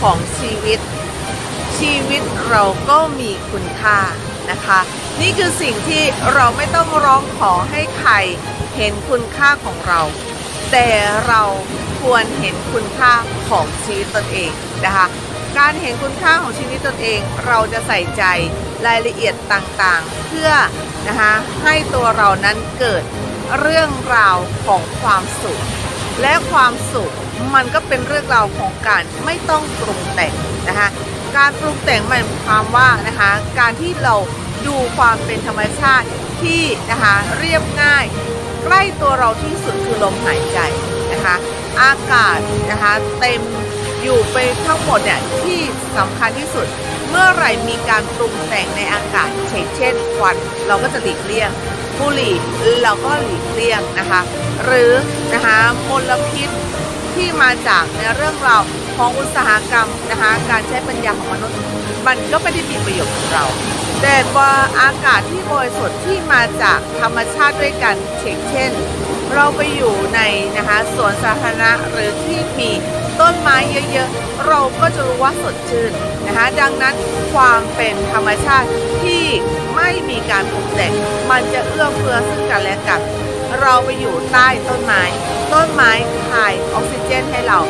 ของชีวิต ชีวิตเราก็มีคุณค่านะคะ นี่คือสิ่งที่เราไม่ต้องร้องขอให้ใครเห็นคุณค่าของเรา แต่เราควรเห็นคุณค่าของชีวิตตนเองนะคะการเห็นคุณค่าของชีวิตตนเอง เราจะใส่ใจรายละเอียดต่างๆ เพื่อนะคะให้ตัวเรานั้นเกิดเรื่องราวของความสุข และความสุขมันก็เป็นเรื่องราวของการไม่ต้องปรุงแต่งนะคะการปรุงแต่งหมายความว่านะคะการที่เราดูความเป็นธรรมชาติที่นะคะเรียบง่าย ใกล้ตัวเราที่สุดคือลมหายใจนะคะอากาศนะคะเต็มอยู่ไปทั้งหมดเนี่ยที่สำคัญที่สุด เมื่อไหร่มีการปรุงแต่งในอากาศเช่นเช่นควันเราก็จะหลีกเลี่ยง บุหรี่เราก็หลีกเลี่ยงนะคะ หรือนะคะมลพิษที่มาจากในเรื่องราวของอุตสาหกรรมนะคะการใช้ปัญญาของมนุษย์ มันก็ไม่ได้มีประโยชน์กับเรา แต่ว่าอากาศที่บริสุทธิ์ที่มาจากธรรมชาติด้วยกันเช่นเช่นเราไปอยู่ในนะคะสวนสาธารณะหรือที่มี ต้นไม้เยอะๆ เราก็จะรู้ว่าสดชื่นนะคะดังนั้นความเป็นธรรมชาติที่ไม่มีการปรุงแต่งมันจะเอื้อเฟื้อซึ่งกันและกันเราไปอยู่ใต้ต้นไม้ ต้นไม้คายออกซิเจนให้เรา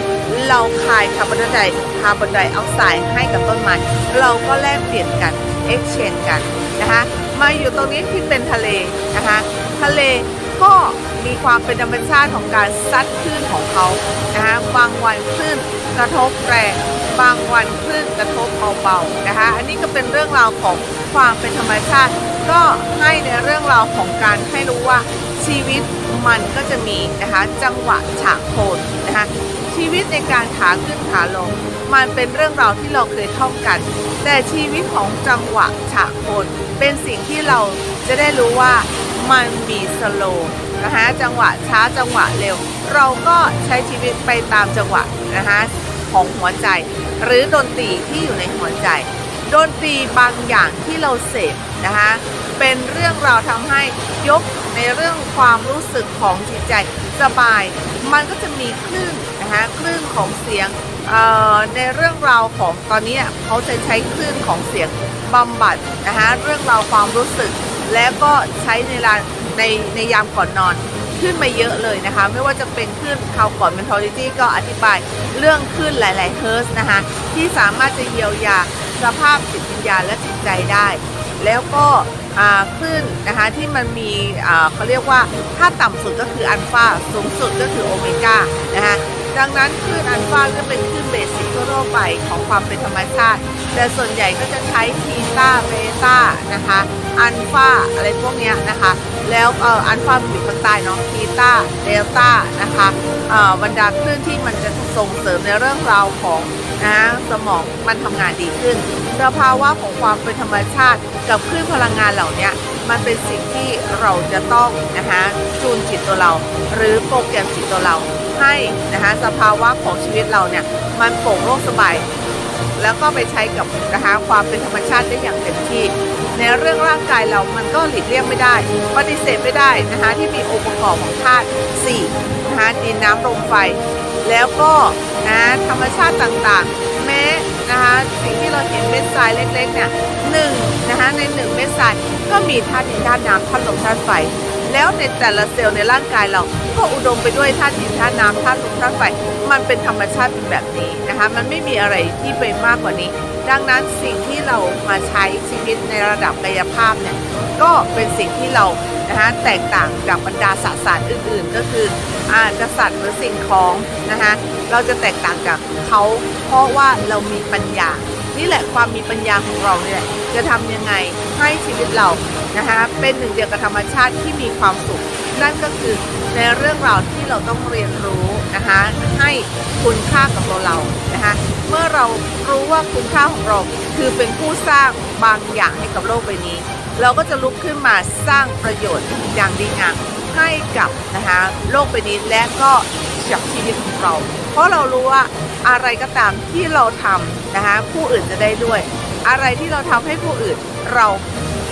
เราคายคาร์บอนไดออกไซด์คาร์บอนไดออกไซด์ให้กับต้นไม้ เราก็แลกเปลี่ยนกัน exchange กันนะคะมาอยู่ตรงนี้ที่เป็นทะเลนะคะทะเล ก็มีความเป็นธรรมชาติของการซัดคลื่นของเขานะคะบางวันคลื่นกระทบแรงบางวันคลื่นกระทบเบาๆนะคะอันนี้ก็เป็นเรื่องราวของความเป็นธรรมชาติ ก็ให้ในเรื่องราวของการให้รู้ว่าชีวิตมันก็จะมีนะคะจังหวะฉากโคนนะคะชีวิตในการขาขึ้นขาลง มันเป็นเรื่องราวที่เราเคยท่องกัน แต่ชีวิตของจังหวะฉากโคนเป็นสิ่งที่เราจะได้รู้ว่า มันมีสโลว์นะคะจังหวะช้าจังหวะเร็ว เราก็ใช้ชีวิตไปตามจังหวะนะคะของหัวใจ หรือดนตรีที่อยู่ในหัวใจ ดนตรีบางอย่างที่เราเสพนะคะเป็นเรื่องราวทำให้ยกในเรื่องความรู้สึกของจิตใจสบาย มันก็จะมีคลื่นนะคะคลื่นของเสียงเอ่อในเรื่องราวของตอนนี้เขาจะใช้คลื่นของเสียงบำบัดนะคะเรื่องราวความรู้สึก และก็ใช้ในลานในในยามก่อนนอนขึ้นมาเยอะเลยนะคะ ไม่ว่าจะเป็นคลื่นคราวก่อน mentality ก็อธิบายเรื่องคลื่นหลาย ๆ เฮิร์สนะคะที่สามารถจะเยียวยาสภาพจิตวิญญาณและจิตใจได้ แล้วก็อ่าคลื่นนะคะที่มันมีเขาเรียกว่า ถ้าต่ำสุดก็คืออัลฟาสูงสุดก็คือโอเมก้านะคะ ดังนั้นคลื่นอัลฟาก็เป็นคลื่นเบสิกทั่วไปของความเป็นธรรมชาติ แต่ส่วนใหญ่ก็จะใช้ทีตาเบต้านะคะอัลฟาอะไรพวกเนี้ยนะคะ แล้วเอ่ออัลฟาอยู่ข้างใต้เนาะทีตาเดลต้านะคะเอ่อบรรดาคลื่นที่มันจะส่งเสริมในเรื่องราวของนะสมองมันทำงานดีขึ้นสภาวะของความเป็นธรรมชาติ กับคลื่นพลังงานเหล่านี้มันเป็นสิ่งที่เราจะต้องนะคะจูนจิตตัวเรา หรือโปรแกรมจิตตัวเรา ให้นะคะสภาวะของชีวิตเราเนี่ยมันโปร่งโล่งสบายแล้วก็ไปใช้กับนะคะความเป็นธรรมชาติได้อย่างเต็มที่ ในเรื่องร่างกายเรามันก็หลีกเลี่ยงไม่ได้ ปฏิเสธไม่ได้นะคะที่มีองค์ประกอบของธาตุ4นะคะดินน้ำลมไฟ แล้วก็นะธรรมชาติต่างๆ แม้นะคะสิ่งที่เราเห็นเม็ดทรายเล็กๆเนี่ยหนึ่งนะคะในหนึ่งเม็ดทรายก็มีธาตุดินธาตุน้ำธาตุลมธาตุไฟ แล้วในแต่ละเซลล์ในร่างกายเราก็อุดมไปด้วยธาตุดินธาตุน้ำธาตุลมธาตุไฟมันเป็นธรรมชาติเป็นแบบนี้นะคะ มันไม่มีอะไรที่ไปมากกว่านี้ ดังนั้นสิ่งที่เรามาใช้ชีวิตในระดับกายภาพเนี่ยก็เป็นสิ่งที่เรานะคะแตกต่างจากบรรดาสสารอื่น ๆ ก็คืออาจจะสัตว์หรือสิ่งของนะคะเราจะแตกต่างจากเขาเพราะว่าเรามีปัญญา นี่แหละความมีปัญญาของเราเนี่ยจะทำยังไงให้ชีวิตเรานะคะเป็นหนึ่งเดียวกับธรรมชาติที่มีความสุข นั่นก็คือในเรื่องราวที่เราต้องเรียนรู้นะคะให้คุณค่ากับตัวเรานะคะเมื่อเรารู้ว่าคุณค่าของเราคือเป็นผู้สร้างบางอย่างให้กับโลกใบนี้ เราก็จะลุกขึ้นมาสร้างประโยชน์อย่างดีงามให้กับนะคะโลกใบนี้และก็กับชีวิตของเรา เพราะเรารู้ว่าอะไรก็ตามที่เราทำ นะคะ ผู้อื่นจะได้ด้วย อะไรที่เราทำให้ผู้อื่นเรา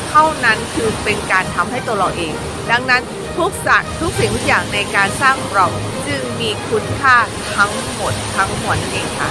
เท่านั้นคือเป็นการทำให้ตัวเราเอง ดังนั้นทุกสัตว์ทุกสิ่งทุกอย่างในการสร้างเราจึงมีคุณค่าทั้งหมดทั้งมวลนั่นเองค่ะ